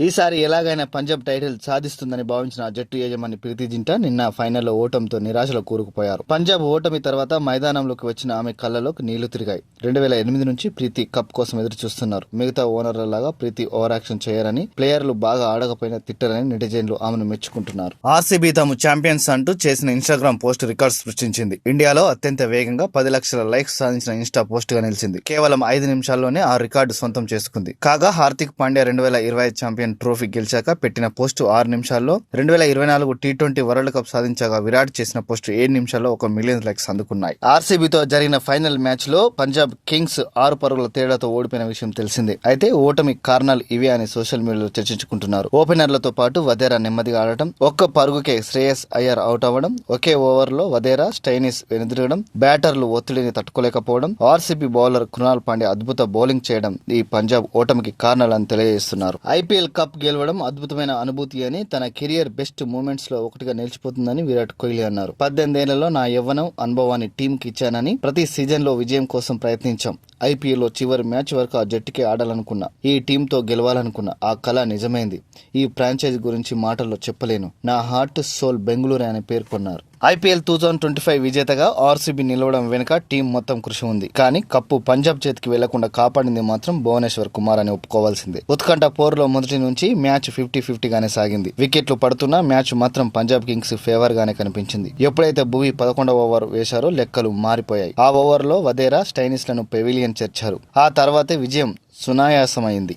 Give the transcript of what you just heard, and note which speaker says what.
Speaker 1: ఈసారి ఎలాగైనా పంజాబ్ టైటిల్ సాధిస్తుందని భావించిన జట్టు యజమాని ప్రీతి జింటా నిన్న ఫైనల్లో ఓటమితో నిరాశలో కూరుకుపోయారు. పంజాబ్ ఓటమి తర్వాత మైదానంలోకి వచ్చిన ఆమె కళ్ళలోకి నీళ్ళు తిరిగాయి. రెండు వేల ఎనిమిది నుంచి ప్రీతి కప్ కోసం ఎదురు చూస్తున్నారు మిగతా ఓనర్ల లాగా ప్రీతి ఓవర్ యాక్షన్ చేయరని ప్లేయర్లు బాగా ఆడకపోయినా తిట్టరని నెటిజన్లు ఆమెను మెచ్చుకుంటున్నారు. ఆర్సీబీ తాము ఛాంపియన్స్ అంటూ చేసిన ఇన్స్టాగ్రామ్ పోస్ట్ రికార్డ్ సృష్టించింది. ఇండియాలో అత్యంత వేగంగా పది లక్షల లైక్స్ సాధించిన ఇన్స్టా పోస్ట్గా నిలిచింది. కేవలం ఐదు నిమిషాల్లోనే ఆ రికార్డు సొంతం చేసుకుంది. కాగా హార్దిక్ పాండ్యా రెండు వేల ఇరవై ఛాంపియన్ ట్రోఫీ గెలిచాక పెట్టిన పోస్టు ఆరు నిమిషాల్లో రెండు వేల ఇరవై నాలుగు టీ ట్వంటీ వరల్డ్ కప్ సాధించగా విరాట్ చేసిన పోస్టు ఏడు నిమిషాల్లో ఒక మిలియన్ లైక్స్ అందుకున్నాయి. ఆర్సీబీతో జరిగిన ఫైనల్ మ్యాచ్లో పంజాబ్ కింగ్స్ ఆరు పరుగుల తేడాతో ఓడిపోయిన విషయం తెలిసిందే. అయితే ఓటమి కారణాలు ఇవే అని సోషల్ మీడియాలో చర్చించుకుంటున్నారు. ఓపెనర్లతో పాటు వదేరా నెమ్మదిగా ఆడటం ఒక్క పరుగుకే శ్రేయస్ అయ్యర్ అవుట్ అవ్వడం ఒకే ఓవర్లో వదేరా స్టైనిస్ వెనుదిరగడం బ్యాటర్లు ఒత్తిడిని తట్టుకోలేకపోవడం ఆర్సీబీ బౌలర్ కృణాల్ పాండే అద్భుత బౌలింగ్ చేయడం ఈ పంజాబ్ ఓటమికి కారణాలని తెలియజేస్తున్నారు. ఐపీఎల్ కప్ గెలవడం అద్భుతమైన అనుభూతి అని తన కెరియర్ బెస్ట్ మూమెంట్స్లో ఒకటిగా నిలిచిపోతుందని విరాట్ కోహ్లీ అన్నారు. పద్దెనిమిదేళ్ళలో నా యవ్వనం అనుభవాన్ని టీంకి ఇచ్చానని ప్రతి సీజన్లో విజయం కోసం ప్రయత్నించాం. ఐపీఎల్లో చివరి మ్యాచ్ వరకు ఆ జట్టుకే ఆడాలనుకున్నా ఈ టీంతో గెలవాలనుకున్నా ఆ కళ నిజమైంది. ఈ ఫ్రాంచైజ్ గురించి మాటల్లో చెప్పలేను. నా హార్ట్ సోల్ బెంగళూరు అని పేర్కొన్నారు IPL two thousand twenty five విజేతగా ఆర్సీబీ నిలవడం వెనుక టీం మొత్తం కృషి ఉంది. కానీ కప్పు పంజాబ్ చేతికి వెళ్ళకుండా కాపాడింది మాత్రం భువనేశ్వర్ కుమార్ అని ఒప్పుకోవాల్సిందే. ఉత్కంఠ పోరులో మొదటి నుంచి మ్యాచ్ ఫిఫ్టీ ఫిఫ్టీగానే సాగింది. వికెట్లు పడుతున్నా మ్యాచ్ మాత్రం పంజాబ్ కింగ్స్ ఫేవర్ గానే కనిపించింది. ఎప్పుడైతే భువి పదకొండవ ఓవర్ వేశారో లెక్కలు మారిపోయాయి. ఆ ఓవర్లో వదేరా స్టైనిస్లను పెవిలియన్ చేర్చారు. ఆ తర్వాతే విజయం సునాయాసమైంది.